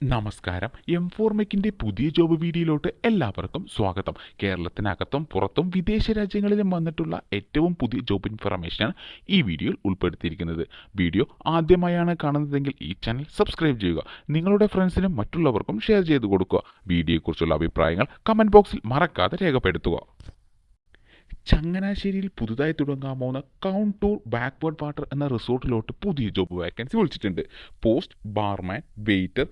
നമസ്കാരം. എം ഫോർമെക്കിന്റെ പുതിയ ജോബ് വീഡിയോയിലോട്ട് എല്ലാവർക്കും സ്വാഗതം. കേരളത്തിനകത്തും പുറത്തും വിദേശ രാജ്യങ്ങളിലും വന്നിട്ടുള്ള ഏറ്റവും പുതിയ ജോബ് ഇൻഫർമേഷനാണ് ഈ വീഡിയോയിൽ ഉൾപ്പെടുത്തിയിരിക്കുന്നത്. വീഡിയോ ആദ്യമായാണ് കാണുന്നതെങ്കിൽ ഈ ചാനൽ സബ്സ്ക്രൈബ് ചെയ്യുക. നിങ്ങളുടെ ഫ്രണ്ട്സിനും മറ്റുള്ളവർക്കും ഷെയർ ചെയ്ത് കൊടുക്കുക. വീഡിയോയെക്കുറിച്ചുള്ള അഭിപ്രായങ്ങൾ കമന്റ് ബോക്സിൽ മറക്കാതെ രേഖപ്പെടുത്തുക. ചങ്ങനാശ്ശേരിയിൽ പുതുതായി തുടങ്ങാൻ പോകുന്ന കൗണ്ടൂർ ബാക്ക്വേർഡ് വാട്ടർ എന്ന റിസോർട്ടിലോട്ട് പുതിയ ജോബ് വേക്കൻസി വിളിച്ചിട്ടുണ്ട്. Post barman waiter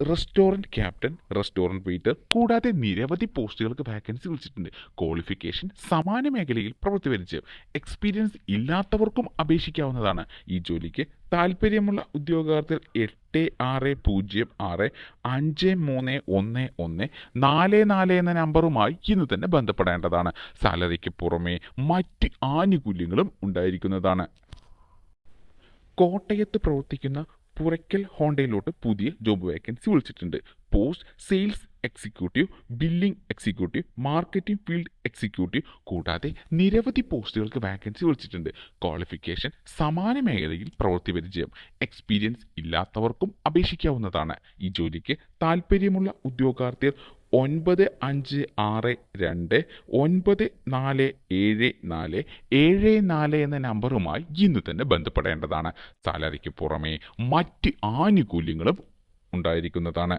restaurant captain restaurant waiter കൂടാതെ നിരവധി പോസ്റ്റുകൾക്ക് വാക്കൻസി വിളിച്ചിട്ടുണ്ട്. ക്വാളിഫിക്കേഷൻ സമാന മേഖലയിൽ പ്രവൃത്തി വരിച്ച് എക്സ്പീരിയൻസ് ഇല്ലാത്തവർക്കും അപേക്ഷിക്കാവുന്നതാണ്. ഈ ജോലിക്ക് താല്പര്യമുള്ള ഉദ്യോഗാർത്ഥികൾ എട്ട് ആറ് പൂജ്യം ആറ് അഞ്ച് മൂന്ന് ഒന്ന് ഒന്ന് നാല് നാല് എന്ന നമ്പറുമായി ഇന്ന് തന്നെ ബന്ധപ്പെടേണ്ടതാണ്. സാലറിക്ക് പുറമെ മറ്റ് ആനുകൂല്യങ്ങളും ഉണ്ടായിരിക്കുന്നതാണ്. കോട്ടയത്ത് പ്രവർത്തിക്കുന്ന പുറയ്ക്കൽ ഹോണ്ടയിലോട്ട് പുതിയ ജോബ് വേക്കൻസി വിളിച്ചിട്ടുണ്ട്. Post sales executive billing executive marketing field executive കൂടാതെ നിരവധി പോസ്റ്റുകൾക്ക് വാക്കൻസി വിളിച്ചിട്ടുണ്ട്. ക്വാളിഫിക്കേഷൻ സമാന മേഖലയിൽ പ്രവൃത്തി പരിചയം എക്സ്പീരിയൻസ് ഇല്ലാത്തവർക്കും അപേക്ഷിക്കാവുന്നതാണ്. ഈ ജോലിക്ക് താല്പര്യമുള്ള ഉദ്യോഗാർത്ഥികൾ ഒൻപത് അഞ്ച് ആറ് രണ്ട് ഒൻപത് നാല് ഏഴ് നാല് ഏഴ് നാല് എന്ന നമ്പറുമായി ഇന്ന് തന്നെ ബന്ധപ്പെടേണ്ടതാണ്. സാലറിക്ക് പുറമെ മറ്റ് ആനുകൂല്യങ്ങളും ഉണ്ടായിരിക്കുന്നതാണ്.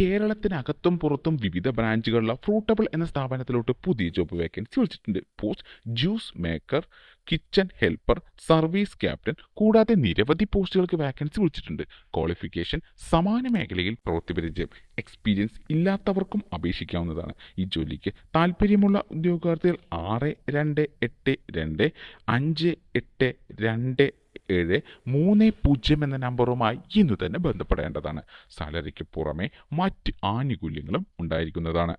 കേരളത്തിനകത്തും പുറത്തും വിവിധ ബ്രാഞ്ചുകളുള്ള ഫ്രൂട്ടബിൾ എന്ന സ്ഥാപനത്തിലോട്ട് പുതിയ ജോബ് വേക്കൻസി വിളിച്ചിട്ടുണ്ട്. Post juice maker kitchen helper service captain കൂടാതെ നിരവധി പോസ്റ്റുകൾക്ക് വാക്കൻസി വിളിച്ചിട്ടുണ്ട്. ക്വാളിഫിക്കേഷൻ സമാന മേഖലയിൽ പ്രവൃത്തി പരിചയം എക്സ്പീരിയൻസ് ഇല്ലാത്തവർക്കും അപേക്ഷിക്കാവുന്നതാണ്. ഈ ജോലിക്ക് താല്പര്യമുള്ള ഉദ്യോഗാർത്ഥികൾ ആറ് രണ്ട് എട്ട് രണ്ട് അഞ്ച് എട്ട് രണ്ട് ഏഴ് മൂന്ന് പൂജ്യം എന്ന നമ്പറുമായി ഇന്ന് തന്നെ ബന്ധപ്പെടേണ്ടതാണ്. സാലറിക്ക് പുറമെ മറ്റ് ആനുകൂല്യങ്ങളും ഉണ്ടായിരിക്കുന്നതാണ്.